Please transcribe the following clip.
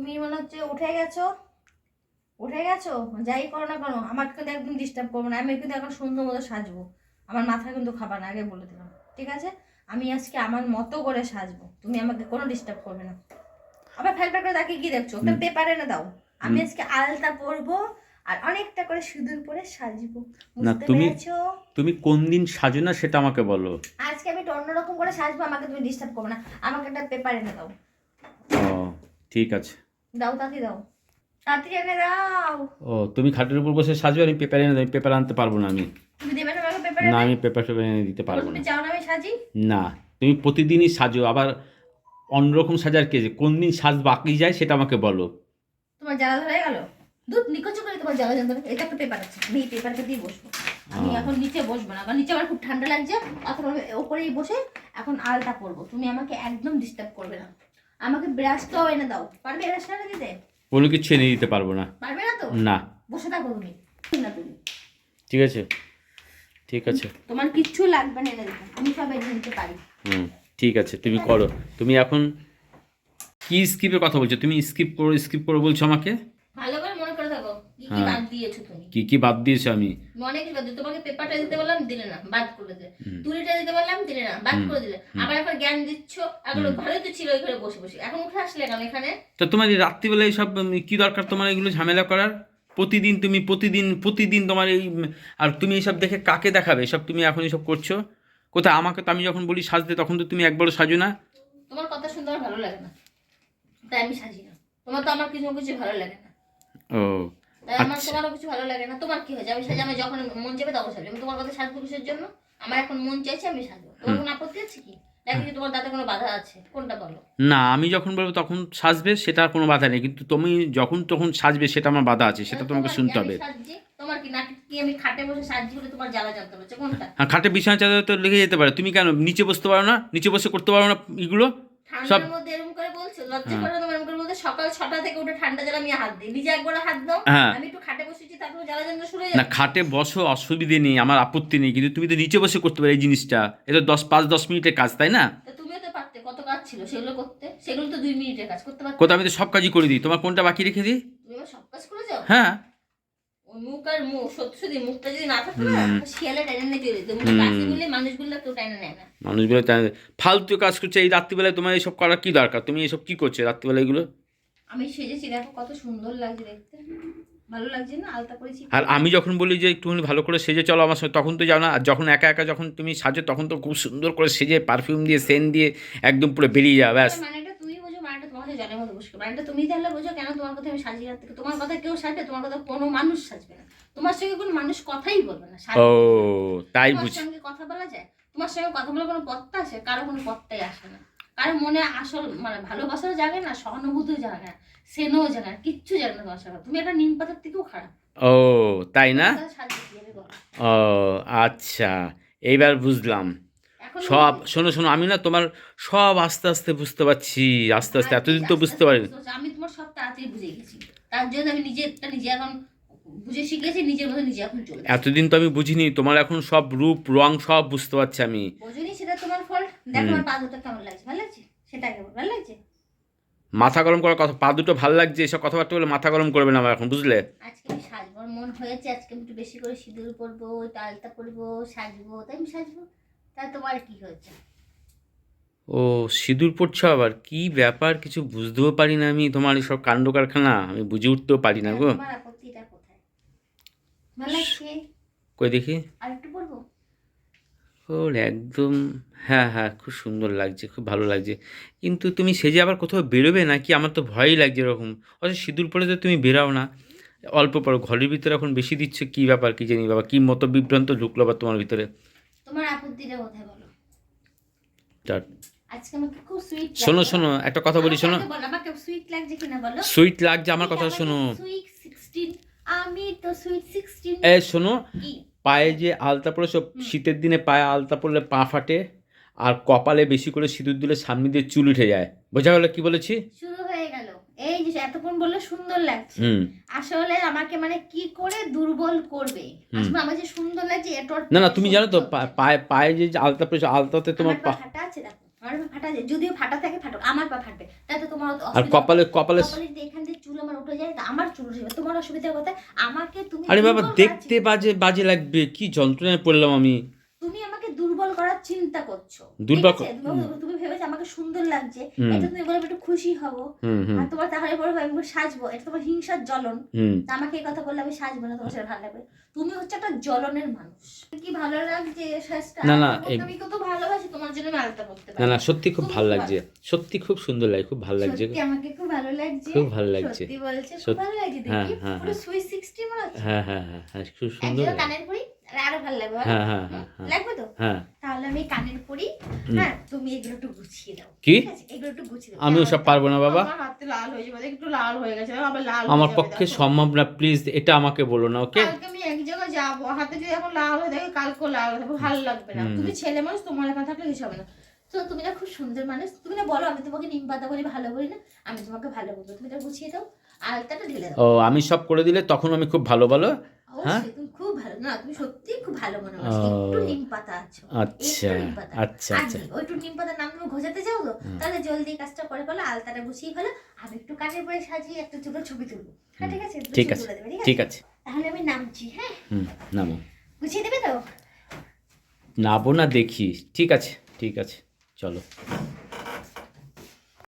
তুমি মনে হচ্ছে উঠে গেছো? উঠে গেছো? যাই করো না কেন আমাকে কিন্তু একদম ডিস্টার্ব করব না। আমি কিন্তু এখন সুন্দর মতো সাজবো। আমার মাথা কিন্তু খাবার না আগে বলে দিলাম। ঠিক আছে? আমি আজকে আমার মতো করে সাজবো। তুমি আমাকে কোনো ডিস্টার্ব করবে না। আবার ফেলফেল করে তাকে কি দেখছ। একটা পেপারে না দাও। আমি আজকে আলতা পরবো আর অনেকটা করে সিঁদুর পরে সাজবো। না, তুমি- তুমি কোন দিন সাজো না সেটা আমাকে বলো। আজকে আমি একটু অন্যরকম করে সাজবো আমাকে তুমি ডিস্টার্ব করবে না। আমাকে একটা পেপার এনে দাও। ও ঠিক আছে। দাও তাতে দাও। তাড়াতাড়ি এনে দাও। ও তুমি খাটের উপর বসে সাজবে আমি পেপার এনে দেবো। পেপার আনতে পারব না আমি। তুমি দেবে না আমাকে পেপার না আমি পেপার পেপার এনে দিতে পারব তুমি না। চাও না আমি সাজি? না তুমি প্রতিদিনই সাজো। আবার অন্যরকম সাজার কে যে কোন দিন সাজ বাকি যায় সেটা আমাকে বলো। তোমার জ্বালা ধরে গেল? দুধ নিকচ করে তোমার জ্বালা যন্ত্রণা এটা একটা পেপার আছে। আমি এই পেপারটা দিয়ে বসবো। আমি এখন নিচে বসবো না। কারণ নিচে আমার খুব ঠান্ডা লাগছে। অথবা আমি ওপরেই বসে এখন আলতা করব তুমি আমাকে একদম ডিস্টার্ব করবে না। আমাকে ব্রাশটাও এনে দাও। পারবে ব্রাশটা দিতে কোনো কিছু এনে দিতে পারব না। পারবে না তো? না। বসে থাকো তুমি। না তুমি। ঠিক আছে। ঠিক আছে। তোমার কিচ্ছু লাগবে না এনে দিতে। আমি সব এনে দিতে পারি। হুম ঠিক আছে। তুমি করো। তুমি এখন কি স্কিপের কথা বলছো? তুমি স্কিপ করো স্কিপ করো বলছো আমাকে ভালো করে মনে করে থাকো কি কি হ্যাঁ। বাদ দিয়েছ তুমি? কি কি বাদ দিয়েছ আমি? মনে কি বাদ দিয়েছ? তোমাকে পেপারটা দিতে বললাম দিলে না বাদ করে দিলে তুলিটা দিতে বললাম দিলে না বাদ করে দিলে। আবার এখন জ্ঞান দিচ্ছ এখন ঘরে তো ছিল ঘরে বসে বসে। এখন উঠে আসলে কেন এখানে? তো তোমার রাত্রিবেলা এইসব কি দরকার তোমার এগুলো ঝামেলা করার? প্রতিদিন তুমি প্রতিদিন প্রতিদিন তোমার এই আর তুমি এইসব দেখে কাকে দেখাবে? এসব তুমি এখন এইসব করছ? কোথায়? আমাকে তো আমি যখন বলি সাজতে তখন তো তুমি একবারও সাজো না। তোমার কথা শুনতে আমার ভালো লাগে না। তাই আমি সাজি না। তোমার তো আমার কিছু কিছু ভালো লাগে না। ও আমার আচ্ছা। তোমারও কিছু ভালো লাগে না। তোমার কি হয়েছে? আমি সাজি আমি যখন মন চাইবে তখন সাজি আমি তোমার কথা সাজবো কিসের জন্য? আমার এখন মন চাইছে আমি সাজবো। তোমার কোনো আপত্তি আছে কি? নাকি তোমার দাঁতে কোনো বাধা আছে? কোনটা বলো? না আমি যখন বলব তখন সাজবে সেটার কোনো বাধা নেই। কিন্তু তুমি যখন তখন সাজবে সেটা আমার বাধা আছে সেটা তোমাকে শুনতে হবে। আমি তোমার কি নাকি কি আমি খাটে বসে সাজছি বলে তোমার জ্বালা জানতে হচ্ছে কোনটা? খাটে বিছানা চাদর তো লেগে যেতে পারে। তুমি কেন নিচে বসতে পারো না? নিচে বসে করতে পারো না এগুলো? ঠান্ডার মধ্যে এরকম করে বলছো লজ্জা হ্যাঁ। করে তোমার এরকম করে বলতে সকাল থেকে উঠে ঠান্ডা জ্বালা আমি হাত দিই। নিজে একবার হাত দাও হ্যাঁ। আমি একটু খাটে বসেছি তারপর জ্বালা শুরু হয়ে না খাটে বসো অসুবিধে নেই আমার আপত্তি নেই কিন্তু তুমি তো নিচে বসে করতে পারো এই জিনিসটা। এটা দশ পাঁচ দশ মিনিটের কাজ তাই না? তুমিও তো পারতে কত কাজ ছিল সেগুলো করতে? সেগুলো তো দুই মিনিটের কাজ করতে পারতে? কোথাও আমি তো সব কাজই করে দিই। তোমার কোনটা বাকি রেখে দিই? তুমি সব কাজ করে যাও? হ্যাঁ। মুখ আর মুখ সত্যি সত্যি মুখটা যদি না থাকতো না শিয়ালে টেনে নিয়ে চলে যেত। মুখ কাছে বললে মানুষগুলো কেউ টেনে নেয় না। মানুষগুলো তাই- ফালতু কাজ করছে এই রাত্রিবেলায় তোমার এইসব করার কি দরকার? তুমি এইসব কি করছ রাত্রিবেলা এগুলো? আমি সেজেছি দেখো কত সুন্দর লাগছে দেখতে। ভালো লাগছে না? আলতা করেছি আর আমি যখন বলি যে একটুখানি ভালো করে সেজে চলো আমার সঙ্গে তখন তো যাও না। আর যখন একা একা যখন তুমি সাজো তখন তো খুব সুন্দর করে সেজে পারফিউম দিয়ে সেন দিয়ে একদম পুরো বেরিয়ে যাও ব্যাস। মানেটা তুমি বোঝো মানেটা তোমার কাছে জলের মতো বসবে মানেটা তুমি তাহলে বোঝো কেন তোমার কথা আমি সাজিয়ে রাখতে তোমার কথা কেউ সাজবে তোমার কথা কোনো মানুষ সাজবে না। তোমার সঙ্গে কোনো মানুষ কথাই বলবে না ও তাই বুঝি সঙ্গে কথা বলা যায়? তোমার সঙ্গে কথা বলে কোনো পত্তা আসে কারও কোনো পত্তাই আসে না। কারও মনে আসল মানে ভালোবাসাও জাগে না সহানুভূতিও জাগে না সেনও জাগে না কিচ্ছু জাগে না তোমার সঙ্গে। তুমি একটা নিম পাতার থেকেও খারাপ। ও তাই না? ও আচ্ছা। এইবার বুঝলাম। সব শোনো শোনো আমি না তোমার সব আস্তে আস্তে বুঝতে পারছি আস্তে আস্তে এতদিন তো বুঝতে পারিনি। আমি তোমার সব তাড়াতাড়ি বুঝে গেছি। তার জন্য আমি নিজেরটা নিজে এখন বুঝে শিখেছি নিজের মতো নিজে এখন চলে এতদিন তো আমি বুঝিনি তোমার এখন সব রূপ রং সব বুঝতে পারছি আমি। বোঝনি সেটা তোমার দেখো আমার পা দুটো কেমন লাগছে ভালো লাগছে? সেটা কেমন ভালো লাগছে? মাথা গরম করার কথা পা দুটো ভালো লাগছে এসব কথাবার্তা বলে মাথা গরম করবে না আমার এখন বুঝলে? আজকে আমি সাজবো মন হয়েছে আজকে আমি একটু বেশি করে সিঁদুর পরবো পরবো সাজবো তাই আমি সাজবো। তা তোমার কি হয়েছে? ও সিঁদুর পড়ছো আবার? কি ব্যাপার? কিছু বুঝতেও পারি না আমি। তোমার এইসব কাণ্ড কারখানা আমি বুঝে উঠতেও পারি না গো। ভালো লাগছে? কই দেখি? ওর একদম হ্যাঁ হ্যাঁ খুব সুন্দর লাগছে খুব ভালো লাগছে। কিন্তু তুমি সেজে আবার কোথাও বেরোবে নাকি? আমার তো ভয়ই লাগছে এরকম। অথচ সিঁদুর পরে তো তুমি বেরাও না। অল্প পর ঘরের ভিতরে এখন বেশি দিচ্ছে কি ব্যাপার কি জানি বাবা কি মতো বিভ্রান্ত ঢুকলো আবার তোমার ভিতরে। তোমার আপত্তিটা কোথায় বলো? আজকে আমাকে খুব সুইট শোনো শোনো একটা কথা বলি শোনো। আমাকে সুইট লাগছে কিনা বলো? সুইট লাগছে আমার কথা শোনো। সুইট সিক্সটিন আমি তো সুইট সিক্সটিন এ শোনো পায়ে যে আলতা পরে সব শীতের দিনে পায়ে আলতা পরলে পা ফাটে আর কপালে বেশি করে সিঁদুর দিলে সামনে দিয়ে চুল উঠে যায়। বোঝা গেল কি বলেছি? শুরু এতক্ষণ বললে সুন্দর লাগছে। আসলে আমাকে মানে কি করে দুর্বল করবে? আসলে আমার যে সুন্দর লাগছে এটা না না তুমি জানো তো পায়ে পায়ে যে আলতা পরেছো আলতাতে তোমার পা ফাটা আছে দেখো। আমার পা ফাটা যায় যদিও ফাটা থাকে ফাটুক আমার পা ফাটবে। তাতে তোমার আর কপালে কপালে এখান থেকে চুল আমার উঠে যায় আমার চুল উঠে যাবে। তোমার অসুবিধা কোথায়? আমাকে তুমি আরে বাবা দেখতে বাজে বাজে লাগবে কি যন্ত্রণায় পড়লাম আমি। তুমি আমাকে দুর্বল করার চিন্তা করছ। দুর্বল তুমি- ভেবেছো আমাকে সুন্দর লাগছে। এটা তুমি বলে একটু খুশি হব। আর তোমার তাহলে বলব আমি সাজবো। এটা তোমার হিংসার জ্বলন। আমাকে এই কথা বললে আমি সাজবো না তোমার সেটা ভালো লাগবে। তুমি হচ্ছে একটা জ্বলনের মানুষ। কি ভালো লাগছে সাজটা? না, না, আমি কত ভালোবাসি তোমার জন্য আমি আলাদা করতে না পারি। না সত্যি খুব ভালো। লাগছে। সত্যি খুব সুন্দর লাগে খুব ভালো লাগছে সত্যি আমাকে খুব ভালো লাগছে। খুব ভালো লাগছে। সত্যি বলছে খুব ভালো লাগছে। হ্যাঁ, দেখি হ্যাঁ, পুরো হ্যাঁ। সুইট সিক্সটি মনে হচ্ছে। হ্যাঁ হ্যাঁ হ্যাঁ হ্যাঁ খুব সুন্দর কানের পরি আরও ভালো লাগবে হ্যাঁ হ্যাঁ হ্যাঁ লাগবে তো? হ্যাঁ। তাহলে আমি কানের পরি হ্যাঁ তুমি এগুলো একটু গুছিয়ে দাও। কি? এগুলো একটু গুছিয়ে দাও। আমি ওসব পারব না বাবা? আমার হাতে লাল হয়ে যাবে একটু লাল হয়ে গেছে আবার লাল আমার পক্ষে সম্ভব না প্লিজ এটা আমাকে বলো না ওকে কালকে আমি এক জায়গায় যাব হাতে যদি এখন লাল হয়ে থাকে কালকেও লাল হয়ে ভালো লাগবে না। তুমি ছেলে মানুষ তোমার এখানে থাকলে কিছু হবে না। তো তুমি না খুব সুন্দর মানুষ তুমি না বলো আমি তোমাকে নিম পাতা বলি ভালো বলি না আমি তোমাকে ভালো বলব তুমি এটা গুছিয়ে দাও আলতাটা ঢেলে দাও। ও আমি সব করে দিলে তখন আমি খুব ভালো বলো হ্যাঁ? খুব ভালো না তুমি সত্যি খুব ভালো মনে হচ্ছে একটু নিম পাতা আছো আচ্ছা আচ্ছা আচ্ছা। ওই একটু নিম ঘোষাতে চাও তো তাহলে জলদি কাজটা করে ফেলো আলতাটা গুছিয়ে ফেলো আমি একটু কানের পরে সাজিয়ে একটা ছোট ছবি তুলবো। হ্যাঁ ঠিক আছে? ঠিক আছে ঠিক আছে। তাহলে আমি নামছি হ্যাঁ? হুম নামো। গুছিয়ে দেবে তো? নাবো না দেখি ঠিক আছে ঠিক আছে চলো।